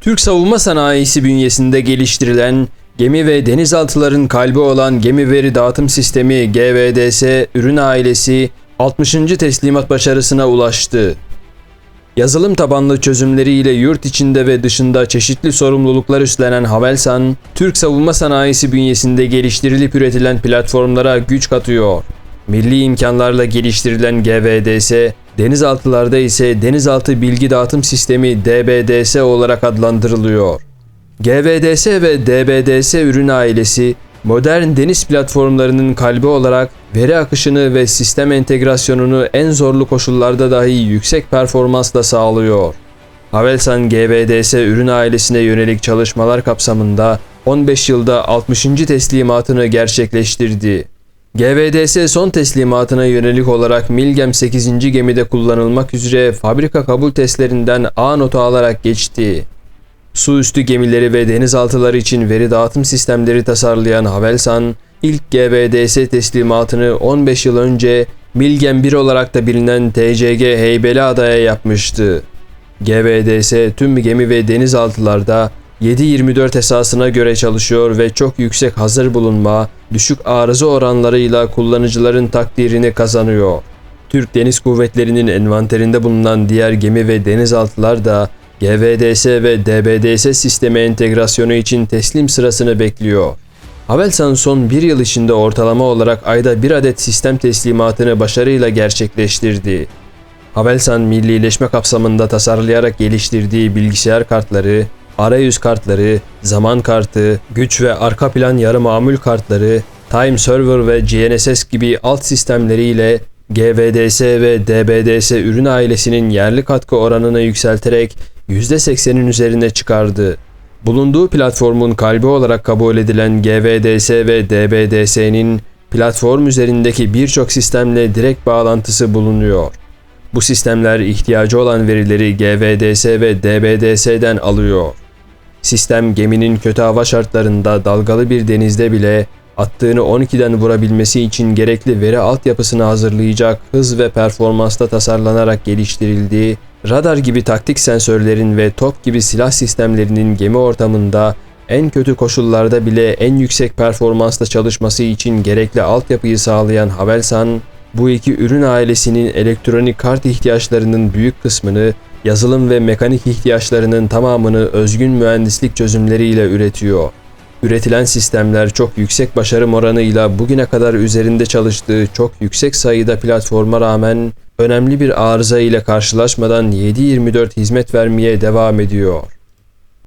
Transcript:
Türk savunma sanayisi bünyesinde geliştirilen gemi ve denizaltıların kalbi olan Gemi Veri Dağıtım Sistemi GVDS ürün ailesi 60. teslimat başarısına ulaştı. Yazılım tabanlı çözümleriyle yurt içinde ve dışında çeşitli sorumluluklar üstlenen Havelsan, Türk savunma sanayisi bünyesinde geliştirilip üretilen platformlara güç katıyor. Milli imkanlarla geliştirilen GVDS, denizaltılarda ise Denizaltı Bilgi Dağıtım Sistemi DBDS olarak adlandırılıyor. GVDS ve DBDS ürün ailesi, modern deniz platformlarının kalbi olarak veri akışını ve sistem entegrasyonunu en zorlu koşullarda dahi yüksek performansla sağlıyor. Havelsan GVDS ürün ailesine yönelik çalışmalar kapsamında 15 yılda 60. teslimatını gerçekleştirdi. GVDS son teslimatına yönelik olarak Milgem 8. gemide kullanılmak üzere fabrika kabul testlerinden A notu alarak geçti. Su üstü gemileri ve denizaltıları için veri dağıtım sistemleri tasarlayan Havelsan, ilk GBDS teslimatını 15 yıl önce Milgem 1 olarak da bilinen TCG Heybeliada'ya yapmıştı. GBDS tüm gemi ve denizaltılarda 7-24 esasına göre çalışıyor ve çok yüksek hazır bulunma, düşük arıza oranlarıyla kullanıcıların takdirini kazanıyor. Türk Deniz Kuvvetleri'nin envanterinde bulunan diğer gemi ve denizaltılar da GVDS ve DBDS sistemi entegrasyonu için teslim sırasını bekliyor. Havelsan son bir yıl içinde ortalama olarak ayda bir adet sistem teslimatını başarıyla gerçekleştirdi. Havelsan millileşme kapsamında tasarlayarak geliştirdiği bilgisayar kartları, arayüz kartları, zaman kartı, güç ve arka plan yarı mamul kartları, Time Server ve GNSS gibi alt sistemleriyle GVDS ve DBDS ürün ailesinin yerli katkı oranını yükselterek %80'in üzerine çıkardı. Bulunduğu platformun kalbi olarak kabul edilen GVDS ve DBDS'nin platform üzerindeki birçok sistemle direkt bağlantısı bulunuyor. Bu sistemler ihtiyacı olan verileri GVDS ve DBDS'den alıyor. Sistem geminin kötü hava şartlarında dalgalı bir denizde bile attığını 12'den vurabilmesi için gerekli veri altyapısını hazırlayacak hız ve performansta tasarlanarak geliştirildiği, radar gibi taktik sensörlerin ve top gibi silah sistemlerinin gemi ortamında en kötü koşullarda bile en yüksek performansla çalışması için gerekli altyapıyı sağlayan Havelsan, bu iki ürün ailesinin elektronik kart ihtiyaçlarının büyük kısmını, yazılım ve mekanik ihtiyaçlarının tamamını özgün mühendislik çözümleriyle üretiyor. Üretilen sistemler çok yüksek başarım oranıyla bugüne kadar üzerinde çalıştığı çok yüksek sayıda platforma rağmen önemli bir arıza ile karşılaşmadan 7/24 hizmet vermeye devam ediyor.